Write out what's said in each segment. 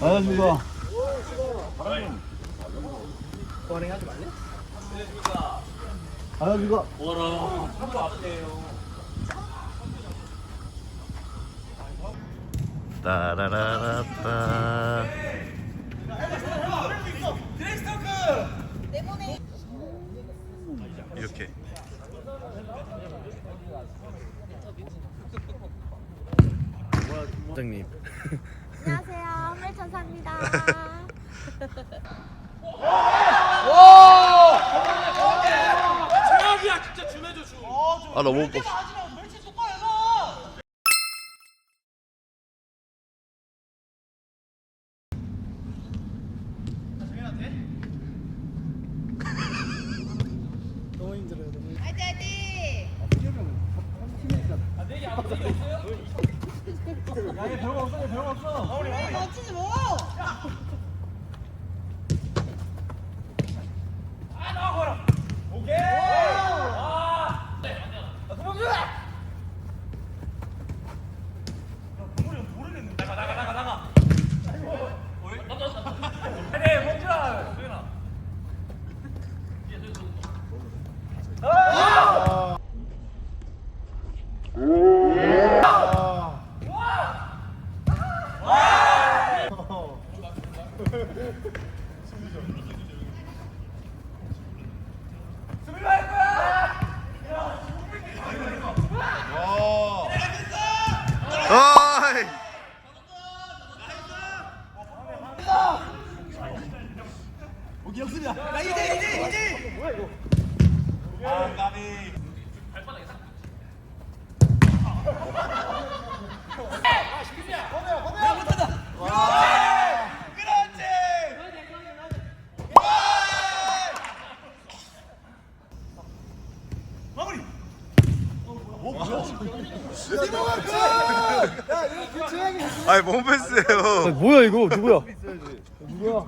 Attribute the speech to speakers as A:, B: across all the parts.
A: 안녕하십니까. 안녕하십니까.
B: 따라라라따 이렇게
C: 안녕하세요. 한물천사입니다.
B: 아 너무 못봤 아니 뭔 패스예요?
A: 뭐야 이거? 누구야? 누구야?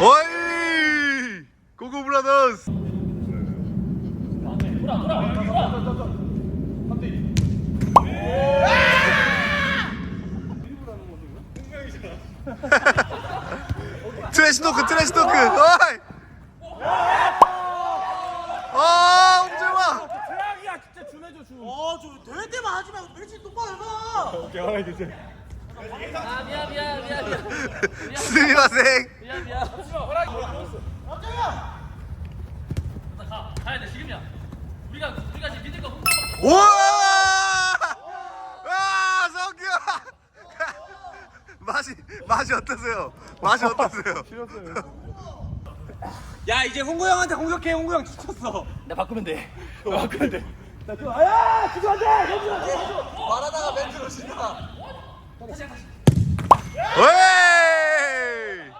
B: 어이! 고고 브라더스 트래시 토크 트래시 토크. 어이. 아 엄정아.
A: 최악이야 진짜 준해줘 준.
D: 아저 대회 때만 하지 말고 매치 똑바로 해봐.
A: 오케이 하나 주세요.
E: 아 미안 미안 미안 미안
B: 스미마생.
E: 미안 미안 가 가야 돼 지금이야 우리가 우리가 지금 믿을 거 흠뻑
B: 우와! 와 성규 맛이 맛이 어떠세요 맛이 어떠세요
D: 야 이제 홍구 형한테 공격해 홍구 형 지쳤어
E: 나 바꾸면 돼
A: 바꾸면 돼.
D: 말하다가 멘트로 신나
B: 웨이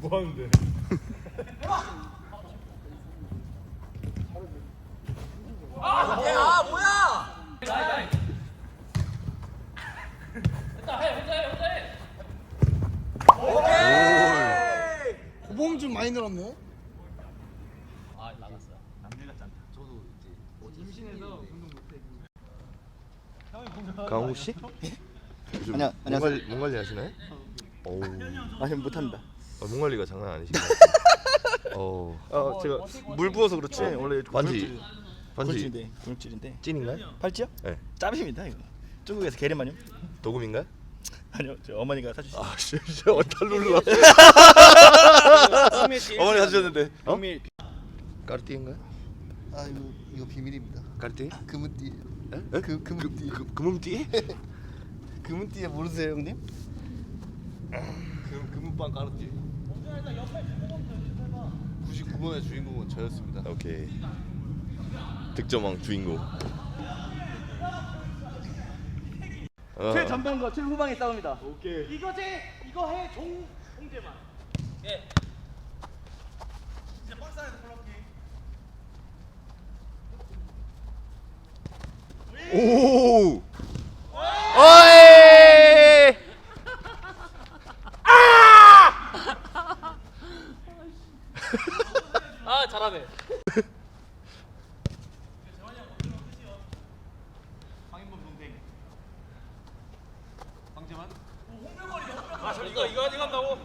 A: 뭐 하는데?
D: 아 뭐야
E: 됐다 해 혼자 해 혼자 해
D: 고봉 좀 많이 늘었네
E: 아 나갔어
B: 강우 씨?
F: 안녕,
B: 몸 관리, 몸 관리 하시나요? 어우,
F: 아니 못합니다.
B: 아, 몸 관리가 장난 아니시네요. 어,
F: 어 제가 물 부어서 그렇지 원래
B: 반지, 반지
F: 근육질인데 근육질인데
B: 찐인가요?
F: 팔찌요?
B: 네.
F: 짭입니다 이거. 중국에서 게르마늄?
B: 도금인가요?
F: 아니요 저 어머니가 사주신.
B: 아, 씨, 씨, 어디다 눌러? 어머니 사주셨는데. 어? 까르띠인가요?
G: 아 이거 이거 비밀입니다.
B: 까르띠?
G: 금은띠.
B: 에?
G: 그 금은띠.
B: 그, 금음띠?
G: 금은띠에 모르세요 형님?
H: 금, 금은빵 까르띠 99번의 주인공은 저였습니다
B: 오케이. 득점왕 주인공. 어.
D: 최전방과 최후방의 싸움이다.
A: 오케이.
D: 이거지 이거 해 종, 홍재만. 예. 진짜 빡싸는 콜라킹.
B: 오. 어이.
E: 아! 아 잘하네.
A: 이거 이거 아직 한다고?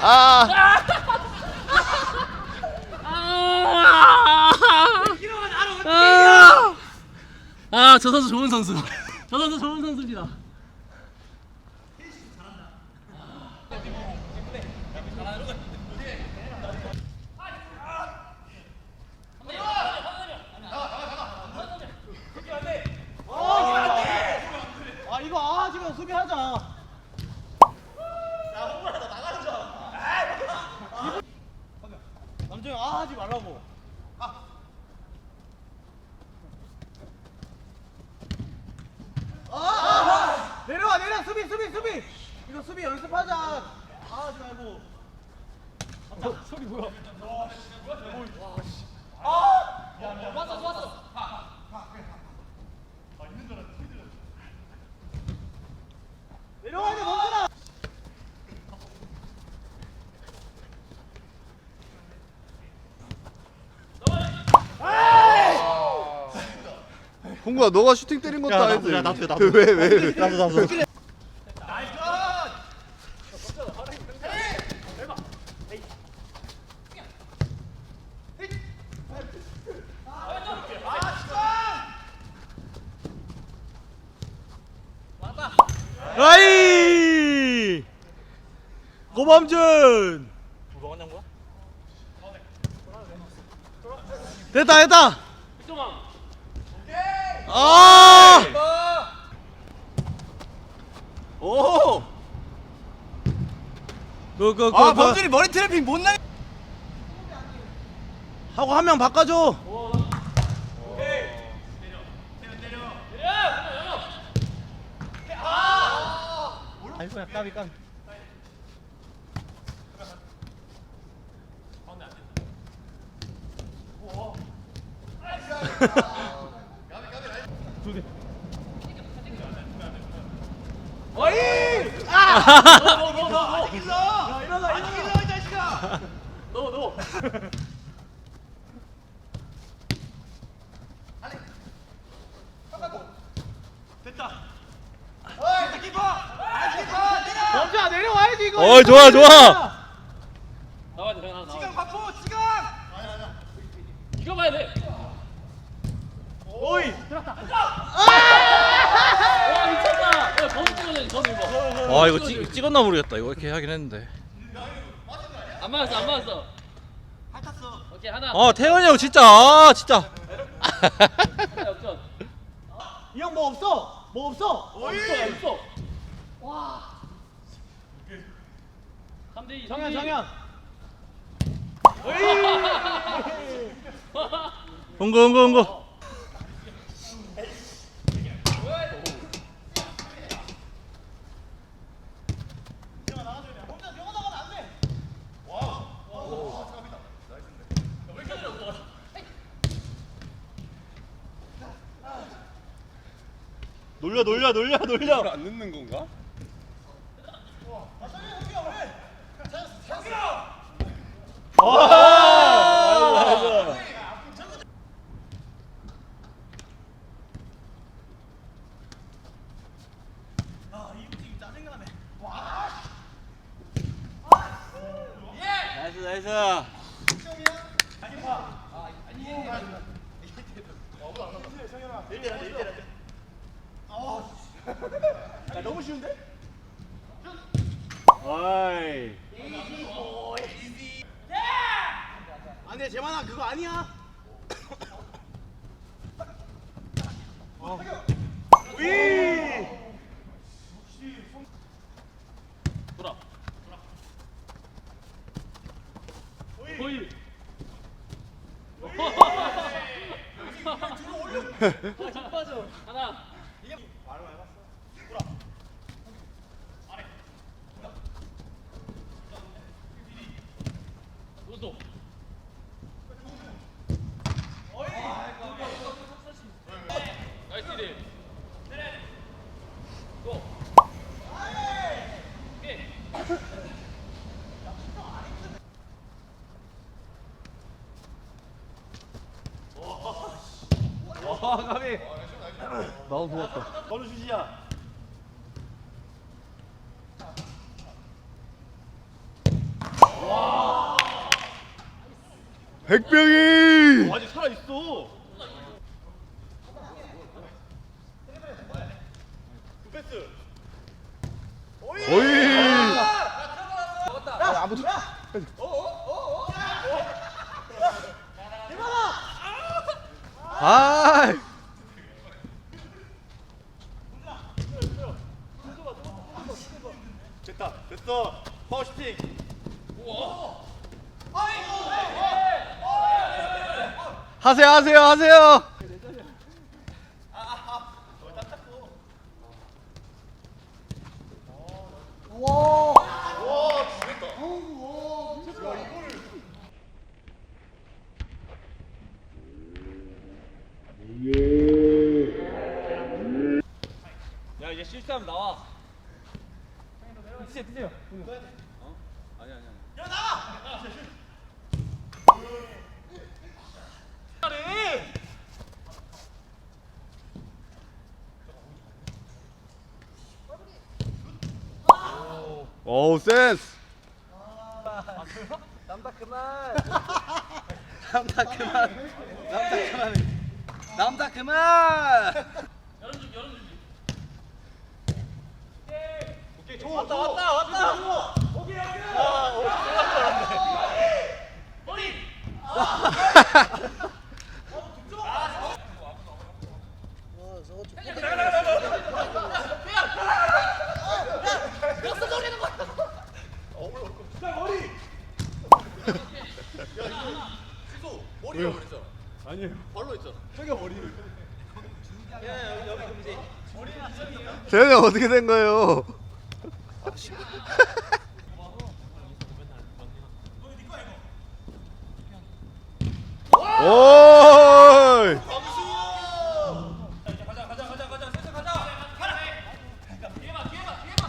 B: 아.
E: 아, 저 선수 좋은 선수. 저 선수 좋은 선수입니다.
D: 아 이거 아 지금 수비하자. 남정이 아 하지 말라고. 아, 아, 내려와 내려 수비 수비 수비. 이거 수비 연습하자. 아 하지 말고.
E: 좋았어, 좋았어.
D: 내려와야 돼 멈춰라.
B: 홍구야 너가 슈팅 때린 것도
F: 야. 나도, 야, 나도, 나도.
B: 왜 왜? 왜?
F: 나도 나도.
A: 아이! 고범준! 됐다 됐다! 아! 오! 그, 그, 그,
D: 아
A: 그,
D: 범준이 머리 트래핑 못 나.
A: 하고 한 명 바꿔줘.
D: 아이고야 까비 까비. 범준아 내려와야지 이거.
A: 어이, 좋아, 좋아!
E: 나와야 돼, 나와, 나와.
D: 지금 바포 지금.
E: 이거 봐야 돼.
A: 오이!
E: 와, 찍어야지, 거기 이거.
F: 아 이거 찍, 찍었나 모르겠다. 이거 이렇게 하긴 했는데.
E: 안 맞았어, 안 맞았어. 오케이, 하나.
F: 아 태현이 형 진짜 아 진짜.
E: 하나 역전.
D: 이 형 뭐 없어? 뭐 없어?
E: 없어, 없어. 와. 3대2.
D: 정현 정현.
F: 홍구 홍구 홍구. 놀려 놀려 놀려.
H: 안 넣는 건가?
A: 나이스, 나이스.
D: 너무 쉬운데?
A: 어이.
D: 안돼 재만아 그거 아니야.
E: 돌아. 보이. 빠져. 하나.
B: 어 고맙다.
A: 번호 주시야.
B: 백병이!
A: 아직 살아 있어. 패스.
B: 어이 아
A: 됐다. 됐 어. 파워슈팅.
B: 하세요 하세요 하세요
A: 야 이제 실수하면 나와.
B: 어우 센스
D: 남다 그만. 남다 그만. 남다 그만. 남다 그만.
E: 여름 준비 여름 준비
A: 오케이. 왔다 왔다 왔다.
E: 머리
H: 머리가. 발로.
B: 재현이 형 어떻게 된 거예요 오이
E: 가자 가자 가자 가자 센터 가자 가라 뒤에 봐 뒤에 봐 뒤에 봐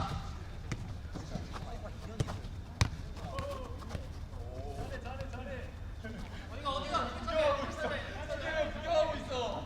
E: 어디가 어디가 구경하고 있어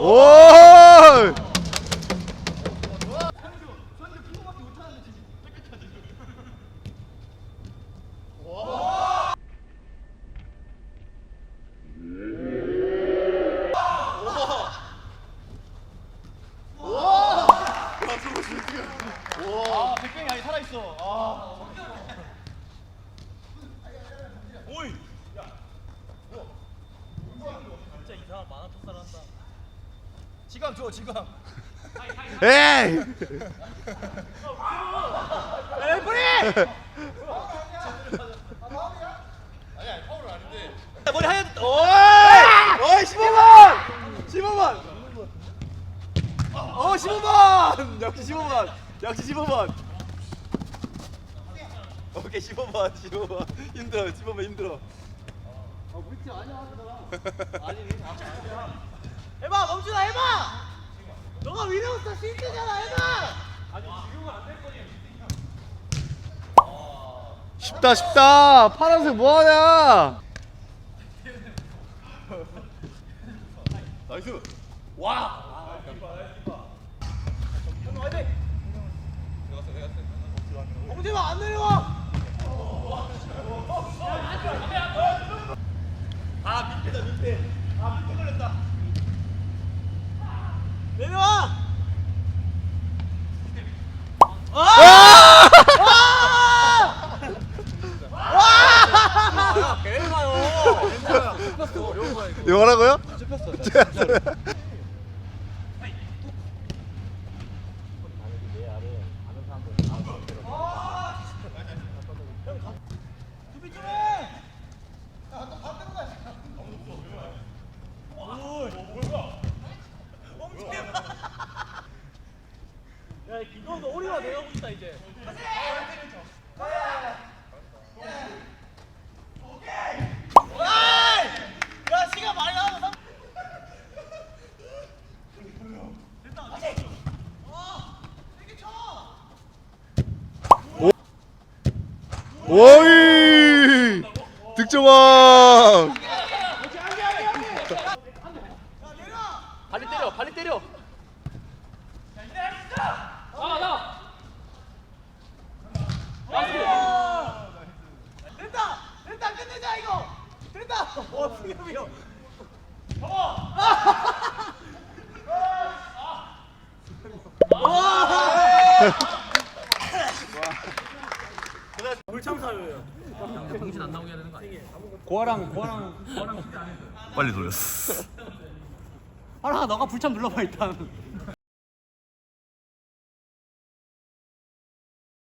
B: 오이
A: 아. 아.
E: 진짜 이상한 만화 토살 한다
A: 지금 줘 지금.
B: 에이
A: 머리 하얀. 오이. 오이 15번. 15번. 어 15번. 역시 15번. 역시 15번. 오케이 15번 15번 힘들어 15번 힘들어.
D: 해봐 멈추다 해봐. 너가 위로부터 신드잖아 해봐.
B: 쉽다 쉽다 파란색 뭐하냐
A: 나이스. 와.
D: 홍재만 안 내려와.
A: 아 밑에다 밑에. 아 밑에 걸렸다.
B: 뭐라고요?
D: 찝혔어. 야,
E: 이거
D: 오리와
E: 내려오고
D: 있다 이제. 어 승엽이요
E: 정신 안 나오게 해야 되는 거 아니야
B: 빨리 돌렸어.
D: 하나 너가 불참 눌러봐 일단